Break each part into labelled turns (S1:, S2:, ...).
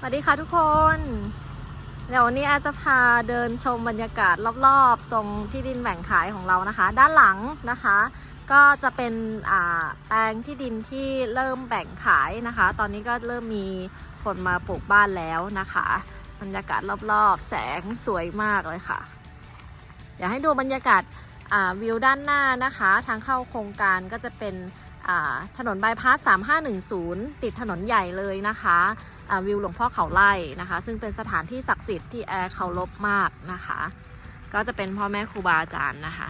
S1: สวัสดีค่ะทุกคน เดี๋ยววันนี้อาจจะพาเดินชมบรรยากาศรอบๆ ตรงที่ดินแบ่งขายของเรานะคะ ด้านหลังนะคะ ก็จะเป็นแปลงที่ดินที่เริ่มแบ่งขายนะคะ ตอนนี้ก็เริ่มมีคนมาปลูกบ้านแล้วนะคะ บรรยากาศรอบๆ แสงสวยมากเลยค่ะ อยากให้ดูบรรยากาศวิวด้านหน้านะคะ ทางเข้าโครงการก็จะเป็น ถนนบายพาส3510 ติดถนนใหญ่เลยนะคะวิวหลวงพ่อเขาไล่นะคะ ซึ่งเป็นสถานที่ศักดิ์สิทธิ์ที่แอร์เคารพมากนะคะ ก็จะเป็นพ่อแม่ครูบาอาจารย์นะคะ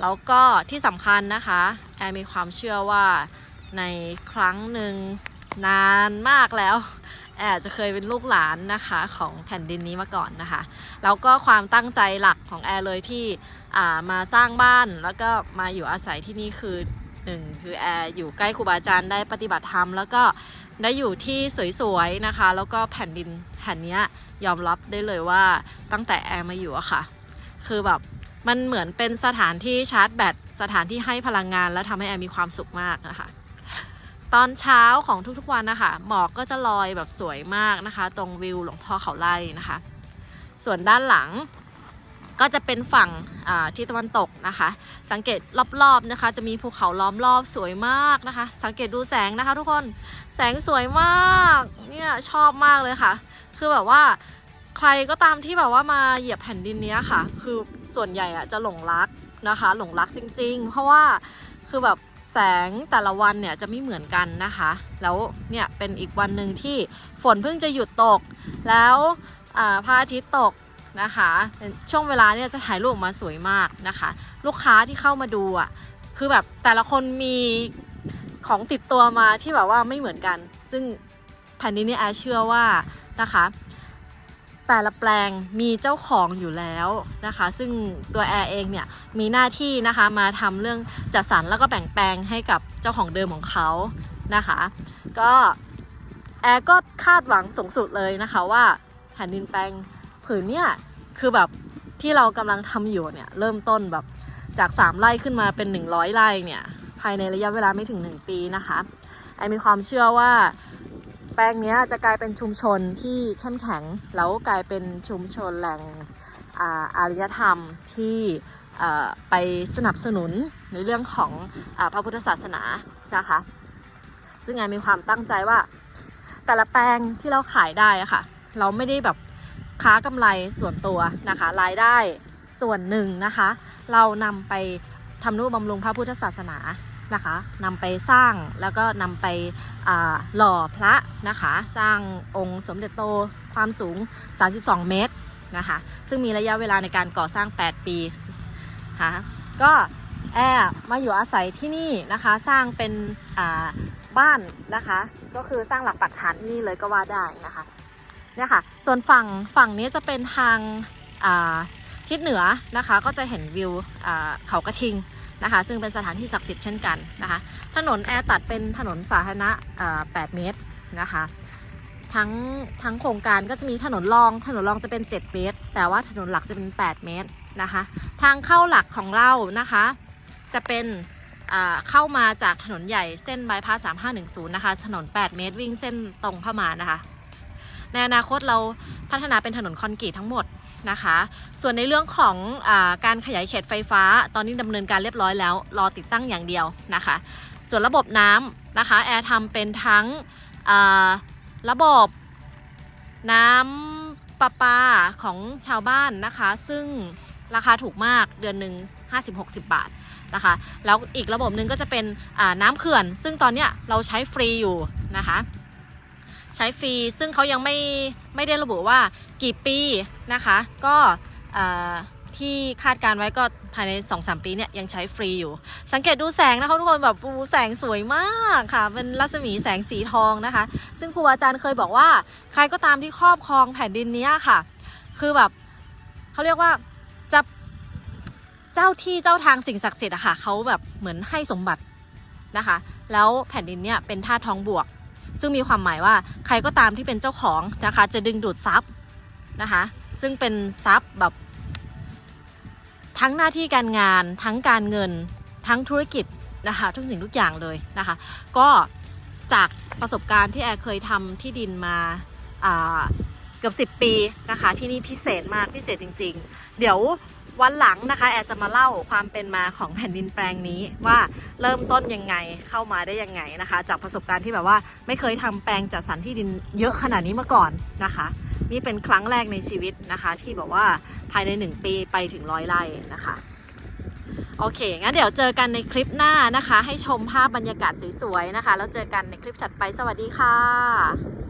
S1: แล้วก็ที่สำคัญนะคะแอร์มีความเชื่อว่าในครั้งหนึ่งนานมากแล้วแอร์จะเคยเป็นลูกหลานนะคะของแผ่นดินนี้มาก่อนนะคะ แล้วก็ความตั้งใจหลักของแอร์เลยที่มาสร้างบ้านแล้วก็มาอยู่อาศัยที่นี่คือ หนึ่งคือแอร์อยู่ใกล้ครูบาอาจารย์ได้ปฏิบัติธรรม แล้วก็ได้อยู่ที่สวยๆนะคะ แล้วก็แผ่นดินแผ่นนี้ยยอมรับได้เลยว่าตั้งแต่แอร์มาอยู่อะค่ะ คือแบบมันเหมือนเป็นสถานที่ชาร์จแบตสถานที่ให้พลังงาน และทำให้แอร์มีความสุขมากนะคะตอนเช้าของทุกๆวันนะคะหมอกก็จะลอยแบบสวยมากนะคะ ตรงวิวหลวงพ่อเขาไล่นะคะ ส่วนด้านหลัง ก็จะเป็นฝั่งที่ตะวันตกนะคะ สังเกตรอบๆนะคะ จะมีภูเขาล้อมรอบสวยมากนะคะ สังเกตดูแสงนะคะ ทุกคนแสงสวยมากเนี่ยชอบมากเลยค่ะ คือแบบว่าใครก็ตามที่แบบว่ามาเหยียบแผ่นดินนี้ค่ะ คือส่วนใหญ่อะจะหลงรักนะคะ หลงรักจริง ๆ เพราะว่าคือแบบแสงแต่ละวันเนี่ยจะไม่เหมือนกันนะคะ แล้วเนี่ยเป็นอีกวันหนึ่งที่ฝนเพิ่งจะหยุดตก แล้วพระอาทิตย์ตก นะคะช่วงเวลาเนี่ยจะถ่ายรูปออกมาสวยมากนะคะ ลูกค้าที่เข้ามาดูอะคือแบบแต่ละคนมีของติดตัวมาที่แบบว่าไม่เหมือนกัน ซึ่งแผ่นดินนี้แอร์เชื่อว่านะคะ แต่ละแปลงมีเจ้าของอยู่แล้วนะคะ ซึ่งตัวแอร์เองเนี่ยมีหน้าที่นะคะมาทำเรื่องจัดสรรแล้วก็แบ่งแปลงให้กับเจ้าของเดิมของเขานะคะ ก็แอร์ก็คาดหวังสูงสุดเลยนะคะว่าแผ่นดินแปลง ผืนเนี่ยคือแบบที่เรากำลังทำอยู่เนี่ยเริ่มต้นแบบจาก 3 ไร่ขึ้นมาเป็น 100 ไร่เนี่ยภายในระยะเวลาไม่ถึง 1 ปีนะคะแอร์มีความเชื่อว่าแปลงเนี้ยจะกลายเป็นชุมชนที่เข้มแข็งแล้วกลายเป็นชุมชนแหล่งอาอารยธรรมที่ไปสนับสนุนในเรื่องของอพระพุทธศาสนานะคะ ซึ่งงานมีความตั้งใจว่าแต่ละแปลงที่เราขายได้อะค่ะ เราไม่ได้แบบ ค้ากำไรส่วนตัวนะคะ รายได้ส่วนหนึ่งนะคะ เรานำไปทำนุบำรุงพระพุทธศาสนานะคะนำไปสร้างแล้วก็นำไปหล่อพระนะคะ สร้างองค์สมเด็จโตความสูง 32 เมตรนะคะ ซึ่งมีระยะเวลาในการก่อสร้าง 8 ปีค่ะก็แอร์มาอยู่อาศัยที่นี่นะคะ สร้างเป็นบ้านนะคะ ก็คือสร้างหลักปักฐานที่นี่เลยก็ว่าได้นะคะ เนี่ยค่ะ ส่วนฝั่งฝั่งนี้จะเป็นทางทิศเหนือนะคะ ก็จะเห็นวิวเขากระทิงนะคะ ซึ่งเป็นสถานที่ศักดิ์สิทธิ์เช่นกันนะคะ ถนนแอร์ตัดเป็นถนนสาธารณะ8เมตรนะคะ ทั้งทั้งโครงการก็จะมีถนนรอง ถนนรองจะเป็น 7 เมตร แต่ว่าถนนหลักจะเป็น 8 เมตรนะคะ ทางเข้าหลักของเรานะคะ จะเป็นเข้ามาจากถนนใหญ่เส้นบายพาส3510 นะคะ ถนน 8 เมตรวิ่งเส้นตรงเข้ามานะคะ ในอนาคตเราพัฒนาเป็นถนนคอนกรีตทั้งหมดนะคะ ส่วนในเรื่องของอการขยายเขตไฟฟ้า ตอนนี้ดำเนินการเรียบร้อยแล้ว รอติดตั้งอย่างเดียวนะคะ ส่วนระบบน้ำนะคะแอร์ทำเป็นทั้งระบบน้ำประปาของชาวบ้านนะคะ ซึ่งราคาถูกมากเดือนหนึ่ง50-60 บาทนะคะแล้วอีกระบบหนึ่งก็จะเป็นน้ำเขื่อน ซึ่งตอนนี้เราใช้ฟรีอยู่นะคะ ใช้ฟรี ซึ่งเขายังไม่ไม่ได้ระบุว่ากี่ปีนะคะ ก็ที่คาดการไว้ก็ภายใน 2-3 ปีเนี่ยยังใช้ฟรีอยู่ สังเกตดูแสงนะคะทุกคนแบบปูแสงสวยมากค่ะ เป็นรัศมีแสงสีทองนะคะ ซึ่งครูอาจารย์เคยบอกว่า ใครก็ตามที่ครอบครองแผ่นดินนี้ค่ะ คือแบบเขาเรียกว่าจะเจ้าที่เจ้าทางสิ่งศักดิ์สิทธิ์อะค่ะเขาแบบเหมือนให้สมบัตินะคะ แล้วแผ่นดินเนี้ยเป็นธาตุทองบวก ซึ่งมีความหมายว่าใครก็ตามที่เป็นเจ้าของนะคะ จะดึงดูดทรัพย์นะคะ ซึ่งเป็นทรัพย์แบบทั้งหน้าที่การงาน ทั้งการเงิน ทั้งธุรกิจนะคะทุกสิ่งทุกอย่างเลยนะคะ ก็จากประสบการณ์ที่แอร์เคยทำที่ดินมาอ่า เกือบ10 ปีนะคะ ที่นี่พิเศษมากพิเศษจริง ๆ เดี๋ยววันหลังนะคะ แอดจะมาเล่าความเป็นมาของแผ่นดินแปลงนี้ว่าเริ่มต้นยังไงเข้ามาได้ยังไงนะคะ จากประสบการณ์ที่แบบว่าไม่เคยทำแปลงจัดสรรที่ดินเยอะขนาดนี้มาก่อนนะคะ นี่เป็นครั้งแรกในชีวิตนะคะ ที่แบบว่าภายใน 1 ปีไปถึงร้อยไร่นะคะโอเค งั้นเดี๋ยวเจอกันในคลิปหน้านะคะ ให้ชมภาพบรรยากาศสวยๆนะคะ แล้วเจอกันในคลิปถัดไป สวัสดีค่ะ